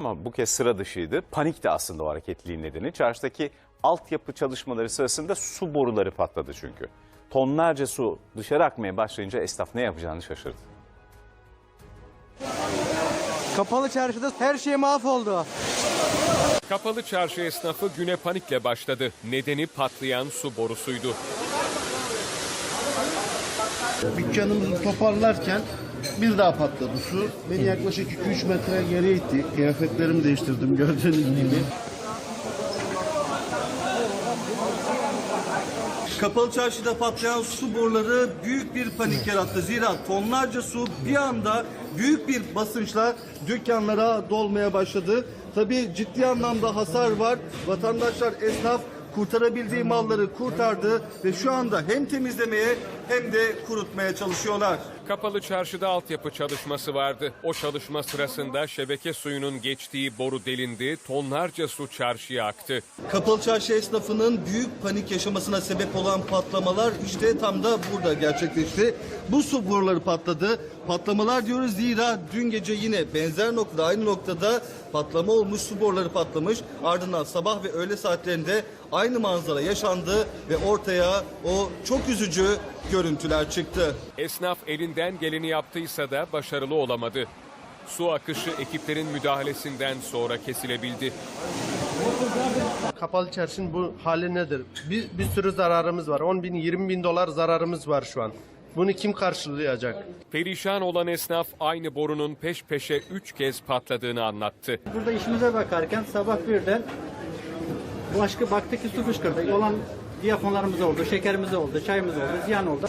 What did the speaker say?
Ama bu kez sıra dışıydı. Panik de aslında o hareketliliğin nedeni. Çarşıdaki altyapı çalışmaları sırasında su boruları patladı çünkü. Tonlarca su dışarı akmaya başlayınca esnaf ne yapacağını şaşırdı. Kapalı çarşıda her şey mahvoldu. Kapalı çarşı esnafı güne panikle başladı. Nedeni patlayan su borusuydu. Dükkanımızı toparlarken bir daha patladı su. Beni yaklaşık 2-3 metre geriye itti. Kıyafetlerimi değiştirdim gördüğünüz gibi. Kapalı çarşıda patlayan su boruları büyük bir panik yarattı. Zira tonlarca su bir anda büyük bir basınçla dükkanlara dolmaya başladı. Tabii ciddi anlamda hasar var. Vatandaşlar, esnaf kurtarabildiği malları kurtardı ve şu anda hem temizlemeye hem de kurutmaya çalışıyorlar. Kapalı çarşıda altyapı çalışması vardı. O çalışma sırasında şebeke suyunun geçtiği boru delindi, tonlarca su çarşıya aktı. Kapalı çarşı esnafının büyük panik yaşamasına sebep olan patlamalar işte tam da burada gerçekleşti. Bu su boruları patladı. Patlamalar diyoruz zira dün gece yine benzer noktada aynı noktada patlama olmuş su boruları patlamış. Ardından sabah ve öğle saatlerinde aynı manzara yaşandı ve ortaya o çok üzücü görüntüler çıktı. Esnaf elinden geleni yaptıysa da başarılı olamadı. Su akışı ekiplerin müdahalesinden sonra kesilebildi. Kapalı çarşının bu hali nedir? Bir, bir sürü zararımız var. 10 bin, 20 bin dolar zararımız var şu an. Bunu kim karşılayacak? Perişan olan esnaf aynı borunun peş peşe üç kez patladığını anlattı. Burada işimize bakarken sabah birden başka baktık ki su fışkırdı. Olan diyafonlarımız oldu, şekerimiz oldu, çayımız oldu, ziyan oldu.